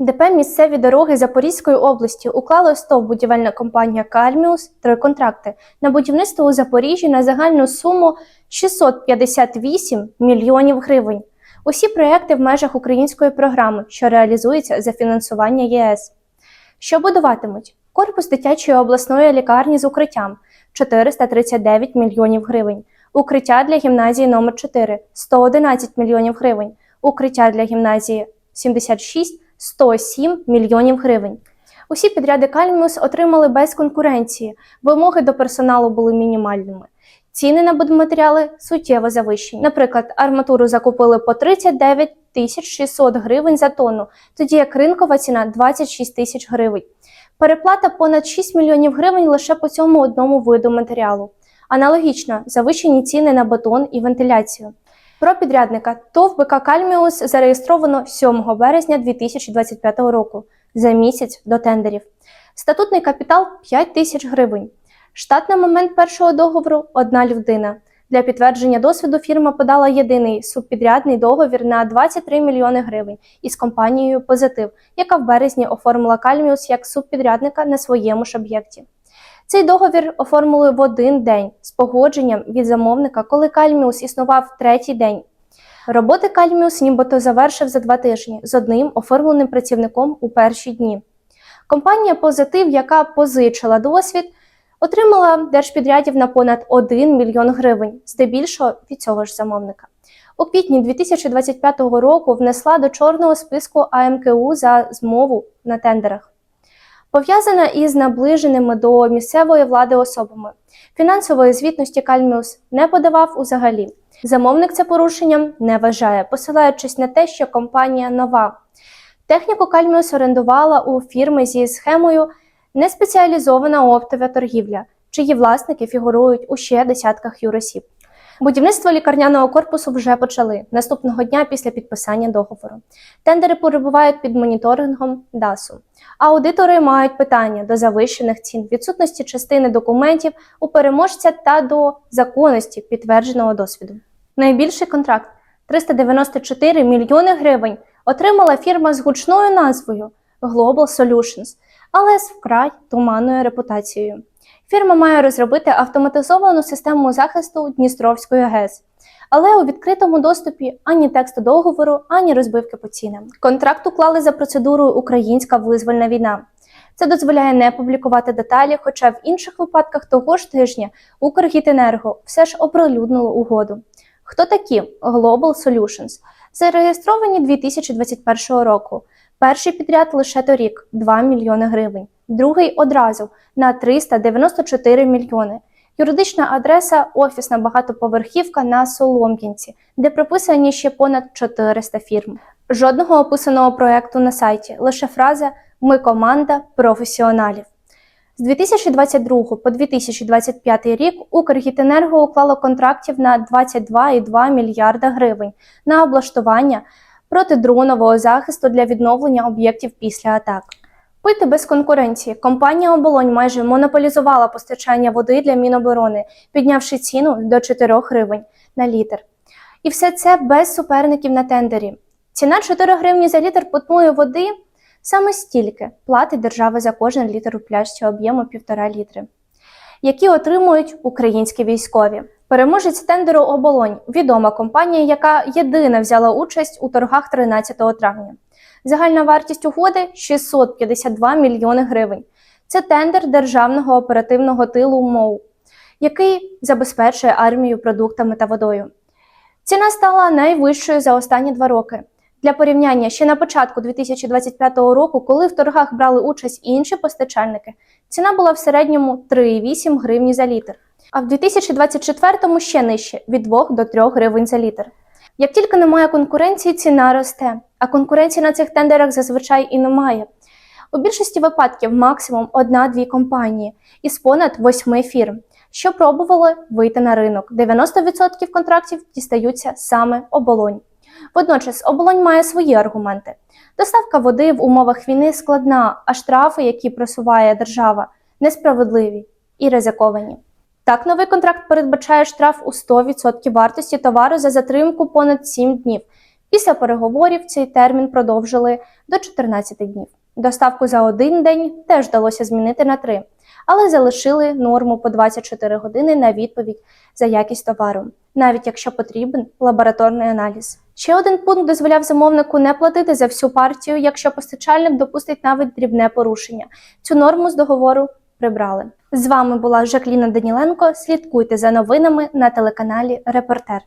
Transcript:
ДП місцеві дороги Запорізької області уклали з будівельна компанія Кальміус три контракти на будівництво у Запоріжжі на загальну суму 658 мільйонів гривень. Усі проекти в межах української програми, що реалізується за фінансування ЄС. Що будуватимуть? Корпус дитячої обласної лікарні з укриттям 439 мільйонів гривень. Укриття для гімназії номер 4 111 мільйонів гривень. Укриття для гімназії 76 107 мільйонів гривень. Усі підряди Кальміус отримали без конкуренції. Вимоги до персоналу були мінімальними. Ціни на будматеріали суттєво завищені. Наприклад, арматуру закупили по 39 тисяч 600 гривень за тонну, тоді як ринкова ціна 26 тисяч гривень. Переплата понад 6 мільйонів гривень лише по цьому одному виду матеріалу. Аналогічно завищені ціни на бетон і вентиляцію. Про підрядника ТОВ БК Кальміус зареєстровано 7 березня 2025 року за місяць до тендерів. Статутний капітал 5 тисяч гривень. Штат на момент першого договору одна людина. Для підтвердження досвіду фірма подала єдиний субпідрядний договір на 23 мільйони гривень із компанією Позитив, яка в березні оформила Кальміус як субпідрядника на своєму ж об'єкті. Цей договір оформили в один день з погодженням від замовника, коли Кальміус існував третій день. Роботи Кальміус нібито завершив за два тижні з одним оформленим працівником у перші дні. Компанія Позитив, яка позичила досвід, отримала держпідрядів на понад 1 мільйон гривень, здебільшого від цього ж замовника. У квітні 2025 року внесла до чорного списку АМКУ за змову на тендерах. Пов'язана із наближеними до місцевої влади особами. Фінансової звітності Кальміус не подавав узагалі. Замовник це порушенням не вважає, посилаючись на те, що компанія нова. Техніку Кальміус орендувала у фірми зі схемою неспеціалізована оптова торгівля, чиї власники фігурують у ще десятках юросіб. Будівництво лікарняного корпусу вже почали наступного дня після підписання договору. Тендери перебувають під моніторингом ДАСу. Аудитори мають питання до завищених цін, відсутності частини документів у переможця та до законності підтвердженого досвіду. Найбільший контракт 394 мільйони гривень отримала фірма з гучною назвою Global Solutions, але з вкрай туманною репутацією. Фірма має розробити автоматизовану систему захисту Дністровської ГЕС. Але у відкритому доступі ані тексту договору, ані розбивки по цінам. Контракт уклали за процедурою Українська визвольна війна. Це дозволяє не публікувати деталі, хоча в інших випадках того ж тижня Укргітенерго все ж оприлюднило угоду. Хто такі Global Solutions? Зареєстровані 2021 року. Перший підряд лише торік 2 мільйони гривень, другий одразу на 394 мільйони. Юридична адреса офісна багатоповерхівка на Соломкінці, де прописані ще понад 400 фірм. Жодного описаного проекту на сайті, лише фраза Ми команда професіоналів. З 2022 по 2025 рік Укргітенерго уклало контрактів на 22,2 мільярда гривень на облаштування протидронового захисту для відновлення об'єктів після атак. Пити без конкуренції. Компанія Оболонь майже монополізувала постачання води для Міноборони, піднявши ціну до 4 гривень на літр. І все це без суперників на тендері. Ціна 4 гривні за літр питної води саме стільки платить держава за кожен літр у пляшці об'єму 1,5 літри, які отримують українські військові. Переможець тендеру Оболонь відома компанія, яка єдина взяла участь у торгах 13 травня. Загальна вартість угоди 652 мільйони гривень. Це тендер державного оперативного тилу МОУ, який забезпечує армію продуктами та водою. Ціна стала найвищою за останні два роки. Для порівняння ще на початку 2025 року, коли в торгах брали участь інші постачальники, ціна була в середньому 3,8 гривні за літр, а в 2024 ще нижче від 2 до 3 гривень за літр. Як тільки немає конкуренції, ціна росте, а конкуренції на цих тендерах зазвичай і немає. У більшості випадків максимум одна-дві компанії із понад восьми фірм, що пробували вийти на ринок. 90% контрактів дістаються саме оболонь. Водночас оболонь має свої аргументи. Доставка води в умовах війни складна, а штрафи, які просуває держава, несправедливі і ризиковані. Так, новий контракт передбачає штраф у 100% вартості товару за затримку понад 7 днів, Після переговорів цей термін продовжили до 14 днів. Доставку за один день теж вдалося змінити на 3, але залишили норму по 24 години на відповідь за якість товару, навіть якщо потрібен лабораторний аналіз. Ще один пункт дозволяв замовнику не платити за всю партію, якщо постачальник допустить навіть дрібне порушення. Цю норму з договору прибрали. З вами була Жакліна Даніленко. Слідкуйте за новинами на телеканалі Репортер.